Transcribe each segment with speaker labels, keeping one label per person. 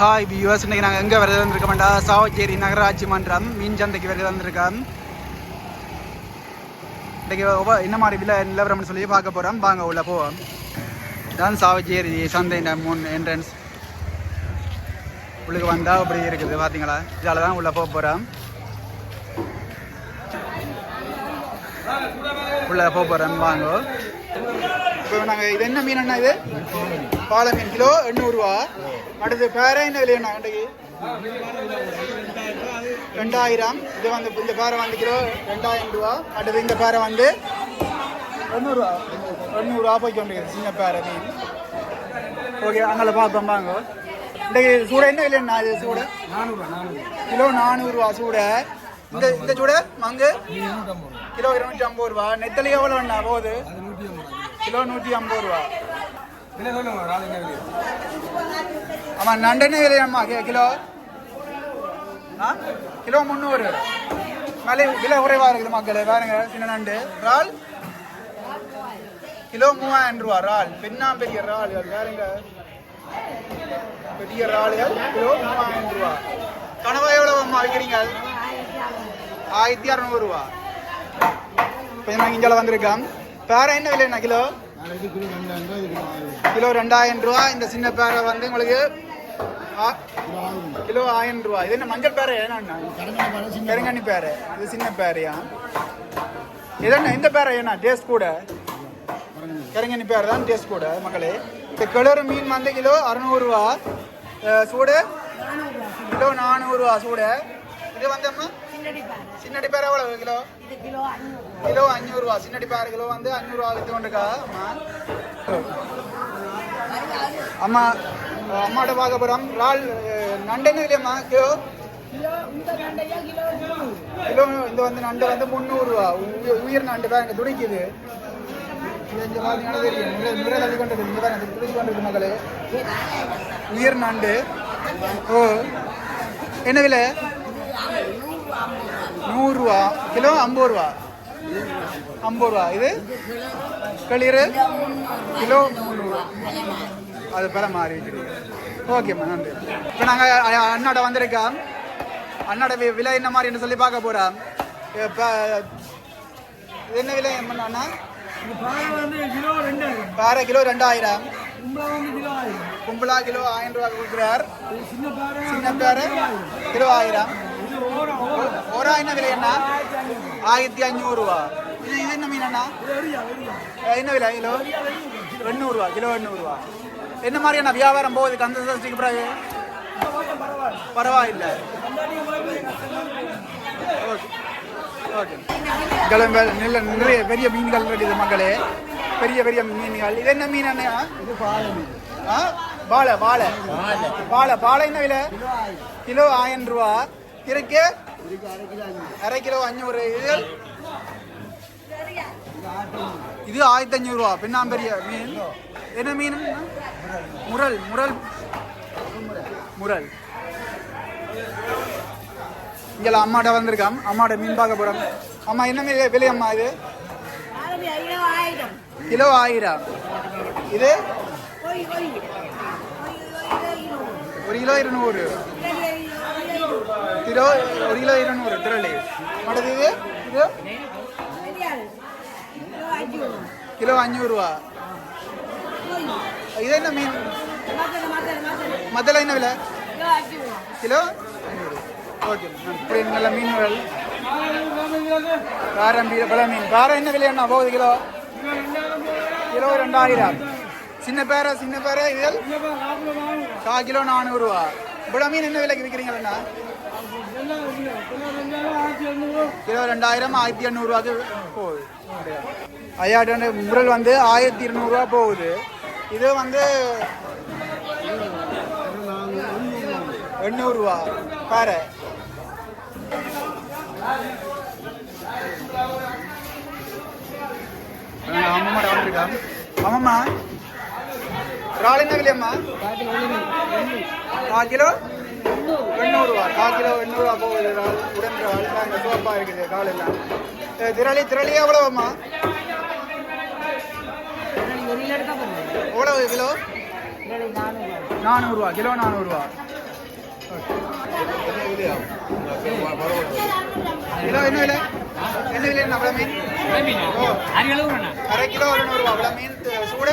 Speaker 1: Hi viewers இன்றைக்கி நாங்கள் எங்கே வருது வந்திருக்கோம்டா? சாவச்சேரி நகராட்சி மன்றம் மீன் சந்தைக்கு வருது வந்திருக்கோம். இன்றைக்கி என்ன மாதிரி விலை நிலவரம்னு சொல்லி பார்க்க போகிறோம் வாங்க உள்ள போவோம். இதான் சாவச்சேரி சந்தை முன் என்ட்ரன்ஸ் உள்ளுக்கு வந்தால் அப்படி இருக்குது பார்த்தீங்களா இதால் தான் உள்ளே போக போகிறோம் உள்ளே போக போகிறோம் வாங்க. இப்போ நாங்கள் இது என்ன மீன் என்ன இது? பாலை மீன் கிலோ எண்ணூறுரூவா அடுத்து பேரை என்ன விலையண்ணா இன்றைக்கு ரெண்டாயிரம். இது வந்து இந்த பேரை வந்து கிலோ ரெண்டாயிரம் ரூபா. அடுத்து இந்த பேரை வந்து எண்ணூறுரூவா எண்ணூறுரூவா போய் கொண்டு சின்ன பேரை மீன். ஓகே அங்கே பார்ப்போம் வாங்க. இன்றைக்கு சூட என்ன விலையண்ணா இது சூட? கிலோ நானூறுரூவா சூட. இந்த இந்த சூட மங்கு? கிலோ இருநூற்றி ஐம்பது ரூபா. நெத்தலி எவ்வளோ போகுது? கிலோ நூற்றி ஐம்பது ரூபா. ஆமாம் நண்டெண்ணெய் என்ன விலையாம்மா கே கிலோ. ஆ? கிலோ முந்நூறு. விலை விலை குறைவாக இருக்குது மக்களே பாருங்க சின்ன நண்டு. இறால்? கிலோ மூவாயிரம் ரூபா இறால். பெண்ணா பெரிய இறால்கள் பாருங்க. பெரிய இறால்கள் கிலோ மூவாயிரம் ரூபா. கனவா எவ்வளோம்மா இருக்கிறீங்க ஆயிரத்தி அறநூறுவா இப்போ நாங்கள் இங்கே வந்திருக்கோம். பேரை என்ன விலைண்ணா கிலோ? கிலோ ரெண்டாயிரம் ரூபா இந்த சின்ன பேரை வந்து உங்களுக்கு கிலோ ஆயிரம் ரூபா இது என்ன மஞ்சள் பேரை ஏன்னா பெருங்கண்ணி பேரை? இது சின்ன பேரையா? இது என்ன இந்த பேரை ஏன்னா டேஸ்ட் கூட? கிரங்கணி பேர் தான் டேஸ்ட் கூட மக்களே. இந்த கிளறு மீன் வந்து கிலோ அறநூறுவா சூடு? கிலோ நானூறுவா சூடு. இது வந்து அம்மா சின்னடி பேர் எவ்வளவு? கிலோ? கிலோ அஞ்சூறுவா சின்னடி பேர் கிலோ வந்து அஞ்சூறுவா வித்து கொண்டுக்கா அம்மா. அம்மா அம்மாட்ட பார்க்க போகிறோம் இறால் அஹ், நண்டு என்ன இல்லையம்மா கிலோ? கிலோ இந்த வந்து நண்டு வந்து முந்நூறுரூவா உயிர் நண்டு தான் இங்கே துடிக்குது. கொண்டிருக்கு உயிர் நண்டு. ஓ. என்ன விலை? நூறுரூவா கிலோ ஐம்பது ரூபா. ஐம்பது ரூபா. இது களிர் கிலோ முந்நூறு. அது பல மாறி ஓகேம்மா நன்றி. இப்போ நாங்கள் அண்ணாட வந்திருக்கோம். அண்ணாட விலை என்ன மாதிரின்னு சொல்லி பார்க்க போகிறோம் இப்போ இது என்ன விலை என்னன்னா பாறை கிலோ ரெண்டாயிரம். கும்பலா கிலோ ஆயிரம் ரூபா கொடுக்குறார். சின்ன பாறை கிலோ ஆயிரம். ஒரு என்ன விலை என்ன ஆயிரத்தி அஞ்சூறுரூவா இது இது என்ன மீன் அண்ணா அஹ் என்ன விலை கிலோ எண்ணூறுரூவா கிலோ எண்ணூறுரூவா என்ன மாதிரியான வியாபாரம் போகுது கந்த சஷ்டிக்கு பிறகு பரவாயில்ல ஓகே ஓகே நல்ல நிறைய பெரிய மீன்கள் இருக்குது மக்களே பெரிய பெரிய மீன்கள் இது என்ன மீன் அண்ணையா இது பாலை மீன் ஆ பாலை பாலை பாலை பாலை என்ன விலை கிலோ ஆயிரம் ரூபா இருக்கு. அரை கிலோ அஞ்சூறு. இது இது ஆயிரத்தி அஞ்சூறு ரூபா மீன். என்ன மீன்? முரல். முரல். முரல். இங்கே அம்மாட்ட வந்திருக்கான் அம்மாட்ட மீன் பார்க்க போகிறோம் அம்மா என்ன மீன்? விலை அம்மா இது? கிலோ ஆயிரம். இது? ஒரு கிலோ இருநூறு. கிலோ ஒரு கிலோ இருநூறு திரளி அடுத்து இது? இது? கிலோ அஞ்சூறுரூவா இது என்ன மீன்? மத்தல என்ன விலை? Kilo okay. இப்படி நல்ல மீன்கள். காரம் மீன் பல மீன். காரம் என்ன விலை என்ன போகுது கிலோ. கிலோ ரெண்டாயிரம். சின்ன பேரை சின்ன பேரை? இது கா கிலோ நானூறுரூவா இவ்வளோ மீன் என்ன விலைக்கு விற்கிறீங்களா கிலோ ரெண்டாயிரம் ஆயிரத்தி எண்ணூறுவாக்கு போகுது. ஐயாட்டு முரல் வந்து ஆயிரத்தி இருநூறுவா போகுது. இது வந்து எண்ணூறுவா பாரு அம்மம்மா வந்திருக்கான் அம்மம்மா. இறால் என்ன விலையம்மா? கால்? கிலோ எண்ணூறுவா கால் கிலோ எண்ணூறுவா போகுது. இறால் உடன் இறால் இங்க சோப்பா இருக்குது கால் எல்லாம். திரளி திரளி எவ்வளோம்மா எவ்வளவு கிலோ? நானூறுரூவா கிலோ நானூறுரூவா கிலோ என்ன விலை? என்ன விலை அவ்வளோ மீன்? அரை கிலோ ஒரு நூறுரூவா அவ்வளோ மீன் சூட?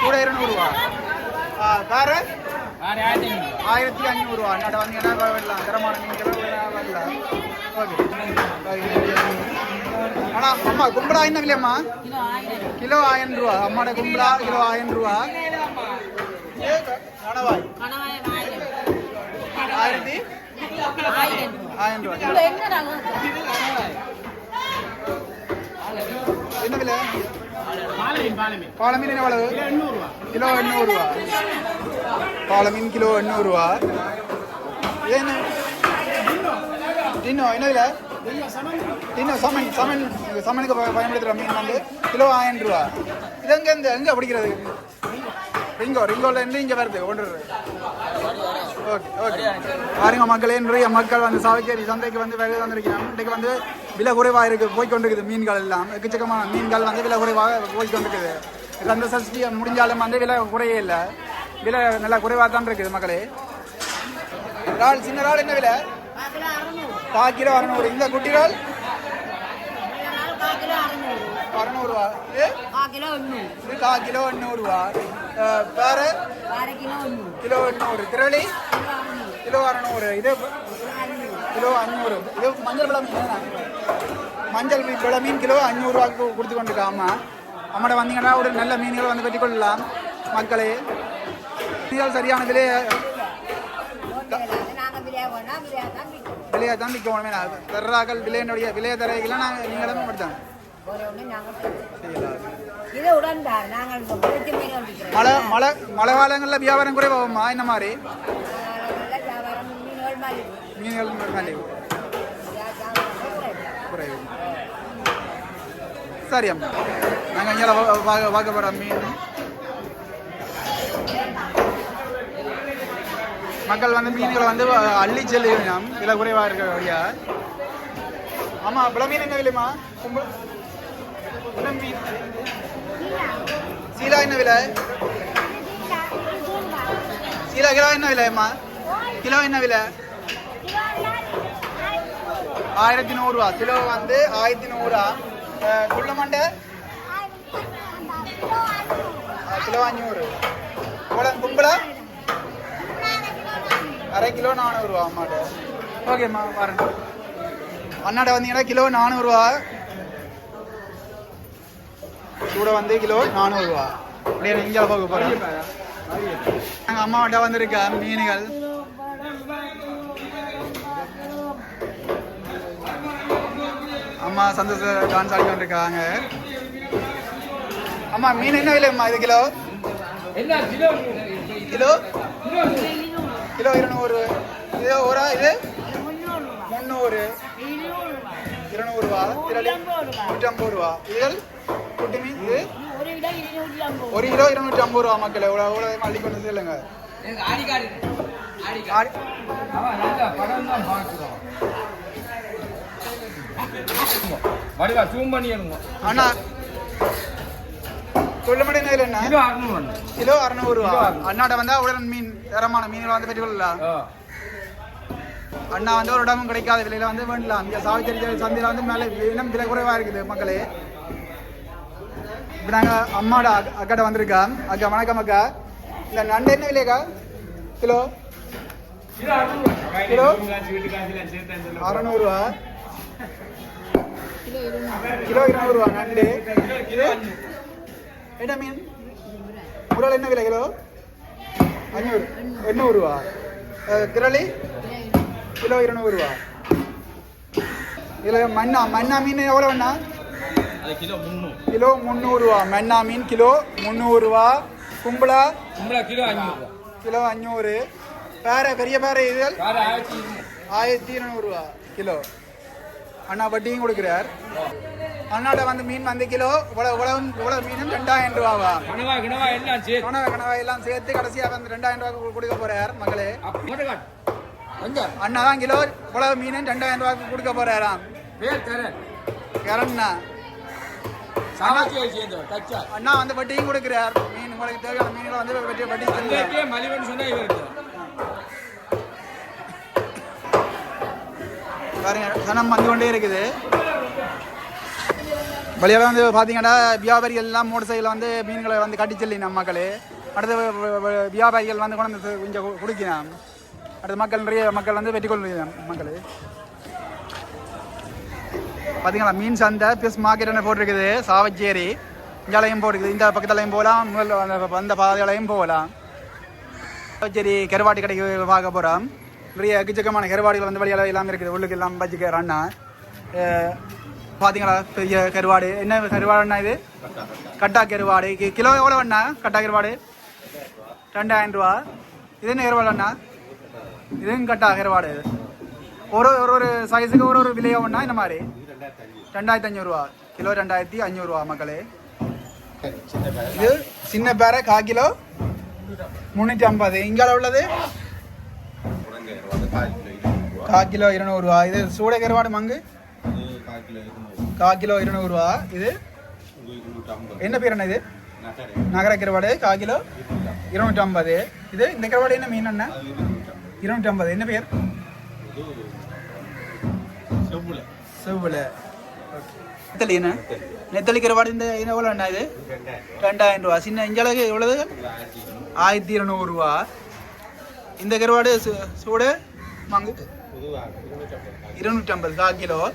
Speaker 1: சூட இருநூறுவா. ஆ கார? ஆயிரத்தி அஞ்சூறுவா அண்ணாட்ட வந்தீங்கன்னா வரலாம் தரமான மீன்கள் வரலாம் ஓகே அண்ணா அம்மா கும்பலா என்ன விலையம்மா கிலோ ஆயிரம் ரூபா அம்மாட கும்பலா கிலோ ஆயிரம் ரூபா கணவாய் ஆயிரத்தி ஆயிரம் ரூபா என்ன விலை பாலமீன் என்ன எவ்வளவு கிலோ எண்ணூறுரூவா பாலமீன் கிலோ எண்ணூறுரூவா ஏன்னு டின்னோ. என்ன டின்னோ சமன். சமன் சமனுக்கு பயன்படுத்துகிற மீன் வந்து கிலோ ஆயிரம் ரூபா. இது எங்கே எங்கே பிடிக்கிறது? ரிங்கோ ரிங்கோல இருந்து இங்கே வருது ஒன்று ஓகே ஓகே பாருங்க மக்களே நிறைய மக்கள் வந்து சாவச்சேரி சந்தைக்கு வந்து வேலை வந்திருக்கிறாங்க இன்றைக்கு வந்து விலை குறைவாக இருக்கு போய் கொண்டிருக்குது மீன்கள் எல்லாம். எக்கச்சக்கமான மீன்கள் வந்து விலை குறைவாக போய் கொண்டிருக்குது கந்த சஷ்டி முடிஞ்சாலும் வந்து விலை குறையே இல்லை. விலை நல்லா குறைவாக தான் இருக்குது மக்களே. இறால் சின்ன இறால் என்ன விலை? கால் கிலோ அறநூறு. இந்த குட்டி இறால் அறநூறுவா இது இது கால் கிலோ எண்ணூறுவா வேற கிலோ எண்ணூறு திரளி கிலோ அறநூறு இது கிலோ அஞ்சூறு இது மஞ்சள் மீன்? மஞ்சள் மீன் விளை மீன் கிலோ அஞ்சூறுவாக்கு கொடுத்து கொண்டிருக்கா அம்மா அம்மாட்ட வந்தீங்கன்னா ஒரு நல்ல மீன்களை வந்து வெட்டி கொள்ளலாம் மக்களே மீன்கள் சரியான விலையை விலையை தான் விற்க உடனே தர்றாக்கள் விலையினுடைய விலையை தரைகளை நாங்கள் நீங்களும் மட்டும் மழை மழை மழை காலங்களில் வியாபாரம் குறைவாகுமா இந்த மாதிரி
Speaker 2: மீன்கள்
Speaker 1: மலிவு குறைவு சரி அம்மா நாங்கள் இங்கே பார்க்க போகிறோம் மீன் மக்கள் வந்து மீன்களை வந்து அள்ளி செல்லுகிறோம் விலை குறைவாக இருக்க வழியா ஆமாம் இவ்வளோ மீன் என்ன விலைமா கும்பல் சீலா என்ன விலை? சீலா கிலோ என்ன விலைம்மா கிலோ என்ன விலை? ஆயிரத்தி நூறுரூவா கிலோ வந்து ஆயிரத்தி நூறுரூவா குள்ள மண்டை? கிலோ அஞ்சூறு. இவ்வளோ கும்பலா? அரை கிலோ நானூறுரூவா அம்மாட்ட. ஓகேம்மா பாருங்க அண்ணாட்ட வந்தீங்கன்னா கிலோ நானூறுரூவா கூட வந்து கிலோ நானூறுரூவா அப்படியே இங்கே போக போகிறேன் எங்கள் அம்மாட்ட வந்திருக்க மீன்கள் அம்மா சந்தோஷ டான்ஸ் ஆடி கொண்டிருக்காங்க அம்மா மீன் என்ன விலைம்மா இது கிலோ கிலோ கிலோ இருநூறு இது ஒரு இது முந்நூறு இருநூறுவா நூற்றம்பது ரூபா இதுகள் குட்டி மீன் இது ஒரு கிலோ இருநூற்றி ஐம்பது ரூபா மக்கள் எவ்வளோ எவ்வளோ அள்ளி கொண்டு சொல்லுங்க ஆடி-
Speaker 3: வடிவா ஜூம் பண்ணி எடுங்க
Speaker 1: அண்ணா சொல்ல மாட்டேன் என்ன
Speaker 3: கிலோ அறுநூறு
Speaker 1: கிலோ அறுநூறு வந்தா உடனே மீன் தரமான மீன்களை வந்து பெற்று கொள்ளலாம் அண்ணா வந்து ஒரு இடமும் கிடைக்காத விலையில வந்து வேண்டலாம் இங்க சாவிச்சேரி சந்தையில வந்து மேலே இன்னும் விலை குறைவா இருக்குது மக்களே இப்போ நாங்கள் அம்மாட அக்காட்ட வந்திருக்கோம் அக்கா வணக்கம் அக்கா. இல்லை நண்டு என்ன விலையக்கா கிலோ? கிலோ? அறநூறுவா. கிலோ இருநூறுவா நண்டு. இது? என்ன மீன்? முரல் என்ன விலை கிலோ? அஞ்சூறு எண்ணூறுவா. கிரளி? கிலோ இருநூறுவா. இதில் மண்ணா மண்ணா மீன் எவ்வளோண்ணா
Speaker 3: அது கிலோ முந்நூறு
Speaker 1: கிலோ முந்நூறுரூவா மண்ணா மீன் கிலோ முந்நூறுரூவா கும்பலா?
Speaker 3: கும்பலா கிலோ அஞ்சூறு
Speaker 1: கிலோ அஞ்சூறு. பேரை பெரிய பேரை இது?
Speaker 3: ஆயிரத்தி இருநூறு.
Speaker 1: ஆயிரத்தி இருநூறுவா கிலோ. அண்ணா வட்டியும் கொடுக்குறார். அண்ணாட வந்து மீன் வந்து கிலோ இவ்வளோ இவ்வளோ இவ்வளோ மீனும் ரெண்டாயிரம் ரூபாவா?
Speaker 3: கனவா கிணவா எல்லாம் சேர்த்து.
Speaker 1: கனவை கனவை எல்லாம் சேர்த்து கடைசியாக வந்து ரெண்டாயிரம் ரூபாய்க்கு கொடுக்க போறார் மகளே. அண்ணா தான் கிலோ இவ்வளவு மீனும் ரெண்டாயிரம் ரூபாய்க்கு கொடுக்க போறாராம்.
Speaker 3: பேர் தரேன்.
Speaker 1: கரண்ணா அண்ணா வந்து வட்டியும் கொடுக்குறார். மீன் உங்களுக்கு தேவையான மீன்களை வந்து வட்டி வட்டி
Speaker 3: மலிவன் சொன்னா இவருக்கு
Speaker 1: பாருங்க சனம் வந்து கொண்டே இருக்குது. வழியாக வந்து பார்த்தீங்கன்னா வியாபாரிகள் எல்லாம் மோட்டர் சைக்கிளில் வந்து மீன்களை வந்து கட்டி செல்லி மக்கள். அடுத்து வியாபாரிகள் வந்து கொண்டு கொஞ்சம் கொடுக்கலாம் அடுத்து மக்கள் நிறைய மக்கள் வந்து வெட்டி கொள்ளும் மக்கள். பார்த்தீங்களா மீன் சந்தை பிளஸ் மார்க்கெட் என்ன போட்டிருக்குது? சாவச்சேரி இங்காலையும் போட்டிருக்குது. இந்த பக்கத்துலையும் போகலாம் முதல்ல அந்த அந்த பாதையிலையும் போகலாம். சாவச்சேரி கருவாட்டு கடைக்கு பார்க்க போகிறோம் நிறைய எக்கச்சக்கமான கருவாடுகள் வந்து வழியால் எல்லாம் இருக்குது. உள்ளுக்கு எல்லாம் வச்சுக்க அண்ணா பார்த்தீங்களா பெரிய கருவாடு. என்ன கருவாடுண்ணா இது? கட்டா கருவாடு. கிலோ எவ்வளோ அண்ணா கட்டா கருவாடு? ரெண்டாயிரம் ரூபா. இது என்ன கருவாடு அண்ணா? இதுவும் கட்டா கருவாடு. ஒரு ஒரு ஒரு சைஸுக்கு ஒரு ஒரு விலையோ ஒன்றா இந்த மாதிரி? ரெண்டாயிரத்தி அஞ்சூறுரூவா கிலோ ரெண்டாயிரத்தி அஞ்சூறுரூவா மக்களே இது சின்ன பேரை கா கிலோ முந்நூற்றி ஐம்பது இங்கால உள்ளது கா கிலோ இருநூறுவா இது சூட கருவாடு மங்கு கா கிலோ இருநூறுவா இது என்ன பேர் என்ன இது நகர கருவாடு கா கிலோ இருநூற்றி ஐம்பது இது இந்த கருவாடு என்ன மீன் என்ன இருநூற்றி ஐம்பது என்ன பேர் செவ்வுல நெத்தலி என்ன? நெத்தலி கருவாடு இந்த இது எவ்வளோ என்ன இது? ரெண்டாயிரம் ரூபா. சின்ன இஞ்சளவுக்கு எவ்வளவு? ஆயிரத்தி இருநூறுவா இந்த கருவாடு சு- சூடு? மங்கு? இருநூற்றம்பது கா கிலோ.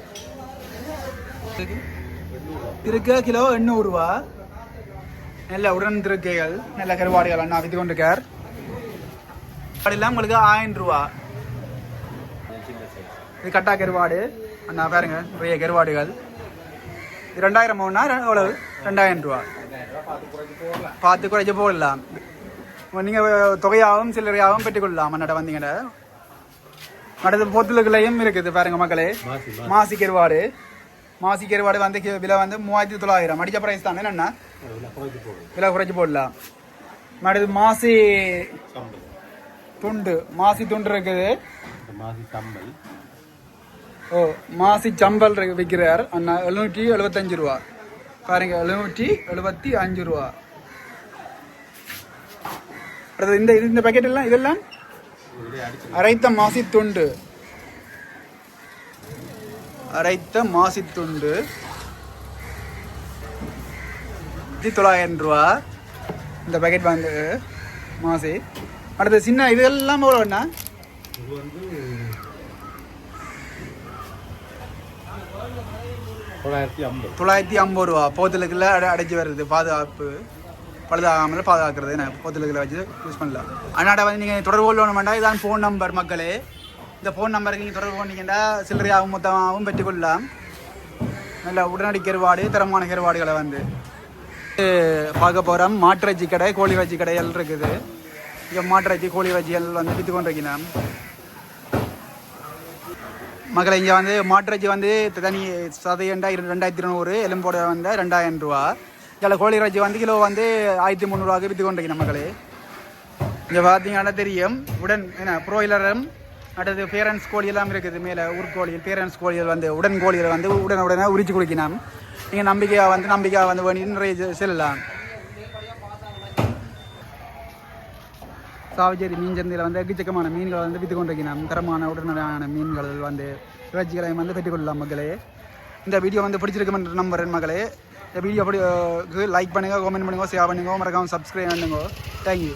Speaker 1: திருக்க கிலோ எண்ணூறுரூவா நல்ல உடன் திருக்கைகள் நல்ல கருவாடுகள் அண்ணா வித்து கொண்டிருக்கார். கருவாடுலாம் உங்களுக்கு ஆயிரம் ரூபா. இது கட்டா கருவாடு. அண்ணா பாருங்க நிறைய கருவாடுகள். ரெண்டாயிரம் ஒன்றா எவ்வளவு? ரெண்டாயிரம் ரூபா. பார்த்து குறைச்சி போடலாம். நீங்கள் தொகையாகவும் சில்லறையாகவும் பெற்றுக்கொள்ளலாம் அண்ணாட்ட வந்தீங்கன்னா அடுத்து பொத்துலுக்குள்ளையும் இருக்குது பாருங்க மக்களே. மாசி கருவாடு. மாசி கருவாடு வந்து விலை வந்து மூவாயிரத்தி தொள்ளாயிரம். அடிச்ச பிரைஸ் தானே என்னண்ணா விலை குறைச்சி போடலாம். அடுத்து மாசி துண்டு. மாசி துண்டு இருக்குது. ஓ மாசி சம்பல் விற்கிறார் அண்ணா எழுநூற்றி எழுபத்தஞ்சு ரூபா. பாருங்க எழுநூற்றி எழுபத்தி அஞ்சு ரூபா. அடுத்தது இந்த இது- இந்த பேக்கெட் எல்லாம் இதெல்லாம்? அரைத்த மாசி துண்டு. அரைத்த மாசி துண்டு. தொள்ளாயிரம் ரூபா. இந்த பேக்கெட் வந்து மாசி. அடுத்து சின்ன இதெல்லாம் தொள்ளாயிரத்தி ஐம்பது. தொள்ளாயிரத்தி ஐம்பது ரூபா. போத்தலுக்குள்ள அடை அடைச்சி வருது பாதுகாப்பு பழுதாகாமல் பாதுகாக்கிறது என்ன போத்தலுக்குள்ள வச்சு யூஸ் பண்ணலாம் அண்ணாட வந்து நீங்கள் தொடர்பு கொள்ளணும் வேண்டாம். இதான் ஃபோன் நம்பர் மக்களே. இந்த ஃபோன் நம்பருக்கு நீங்கள் தொடர்பு கொண்டீங்கன்னா சில்லறையாகவும் மொத்தமாகவும் பெற்றுக்கொள்ளலாம். நல்ல உடனடி கருவாடு தரமான கருவாடுகளை வந்து பார்க்க போகிறோம் மாட்டிறைச்சி கடை கோழி வச்சி கடைகள் இருக்குது. இங்கே மாட்டிறைச்சி கோழி வச்சிகள் வந்து விற்று கொண்டிருக்கிறேன் மக்களை இங்கே வந்து மாட்ரேஜ் வந்து தனி சதையண்டா இரு ரெண்டாயிரத்தி இருநூறு எலும்போட வந்து ரெண்டாயிரம் ரூபா. இதில் கோழி இறைச்சி வந்து கிலோ வந்து ஆயிரத்தி முந்நூறுவாக்கு விற்று கொண்டிருக்கேன் மக்களே இங்கே பார்த்தீங்கன்னா தெரியும். உடன் என்ன ப்ரோயிலரும் அடுத்து பேரண்ட்ஸ் கோழி எல்லாம் இருக்குது. மேலே ஊர்கோழி பேரண்ட்ஸ் கோழிகள் வந்து உடன் கோழிகள் வந்து உடனே உடனே உரிச்சு குடிக்கணும் நீங்கள் நம்பிக்கையாக வந்து நம்பிக்கையாக வந்து வேண்டி நிறைய செல்லலாம். சாவச்சேரி மீன் சந்தையில் வந்து எக்கச்சக்கமான மீன்களை வந்து விற்று கொண்டிருக்கிறோம் தரமான உடனடியான மீன்கள் வந்து இறைச்சிகளை வந்து பெற்றுக்கொள்ளலாம் மக்களே. இந்த வீடியோ வந்து பிடிச்சிருக்குமென்ற நம்புறேன் மகளே இந்த வீடியோ அப்படி லைக் பண்ணுங்கள் கமெண்ட் பண்ணுங்க ஷேர் பண்ணுங்க மறக்காமல் சப்ஸ்கிரைப் பண்ணுங்க. தேங்க்யூ